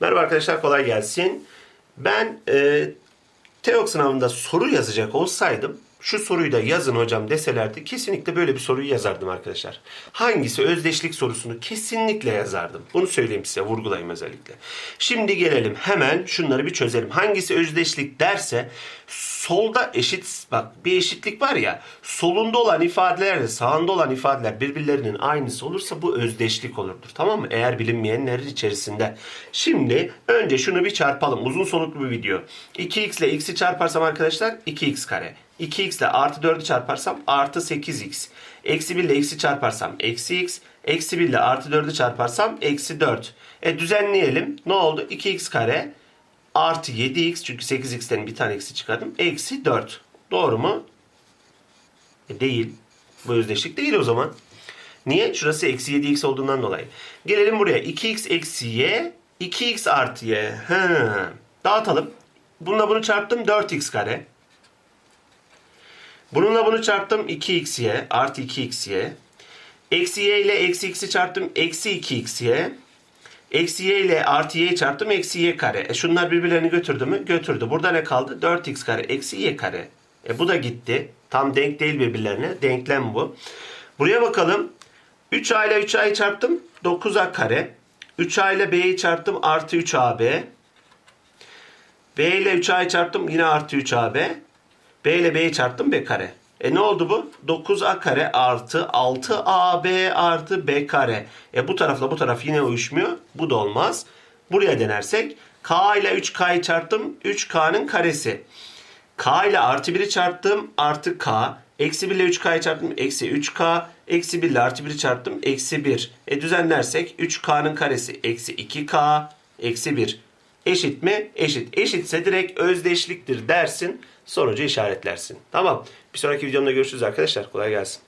Merhaba arkadaşlar kolay gelsin. Ben e, TEOK sınavında soru yazacak olsaydım şu soruyu da yazın hocam deselerdi kesinlikle böyle bir soruyu yazardım arkadaşlar. Hangisi özdeşlik sorusunu kesinlikle yazardım. Bunu söyleyeyim size vurgulayayım özellikle. Şimdi gelelim hemen şunları bir çözelim. Hangisi özdeşlik derse solda eşit bak bir eşitlik var ya solunda olan ifadelerle sağında olan ifadeler birbirlerinin aynısı olursa bu özdeşlik olurdur. Tamam mı? Eğer bilinmeyenlerin içerisinde. Şimdi önce şunu bir çarpalım. Uzun soluklu bir video. 2x ile x'i çarparsam arkadaşlar 2x kare. 2x ile artı 4'ü çarparsam artı 8x. Eksi 1 ile x'i çarparsam eksi x. Eksi 1 ile artı 4'ü çarparsam eksi 4. E düzenleyelim. Ne oldu? 2x kare artı 7x çünkü 8x'ten bir tane eksi çıkardım. Eksi 4. Doğru mu? E değil. Bu özdeşlik değil o zaman. Niye? Şurası eksi 7x olduğundan dolayı. Gelelim buraya. 2x eksi y. 2x artı y. He. Dağıtalım. Bununla bunu çarptım 4x kare. Bununla bunu çarptım 2xy artı 2xy. Eksi y ile eksi x'i çarptım eksi 2xy. Eksi y ile artı y'yi çarptım eksi y kare. E şunlar birbirlerini götürdü mü? Götürdü. Burada ne kaldı? 4x kare eksi y kare. E bu da gitti. Tam denk değil birbirlerine. Denklem bu. Buraya bakalım. 3a ile 3a'yı çarptım. 9a kare. 3a ile b'yi çarptım. Artı 3ab. b ile 3a'yı çarptım. Yine artı 3ab. B ile b'yi çarptım. b kare. E ne oldu bu? 9a kare artı 6ab artı b kare. E bu tarafla bu taraf yine uyuşmuyor. Bu da olmaz. Buraya denersek k ile 3k'yı çarptım. 3k'nın karesi. k ile artı 1'i çarptım. Artı k. Eksi 1 ile 3k'yı çarptım. Eksi 3k. Eksi 1 ile artı 1'i çarptım. Eksi 1. E düzenlersek 3k'nın karesi. Eksi 2k. Eksi 1. Eşit mi? Eşit. Eşitse direkt özdeşliktir dersin. Sonucu işaretlersin. Tamam. Bir sonraki videomda görüşürüz arkadaşlar. Kolay gelsin.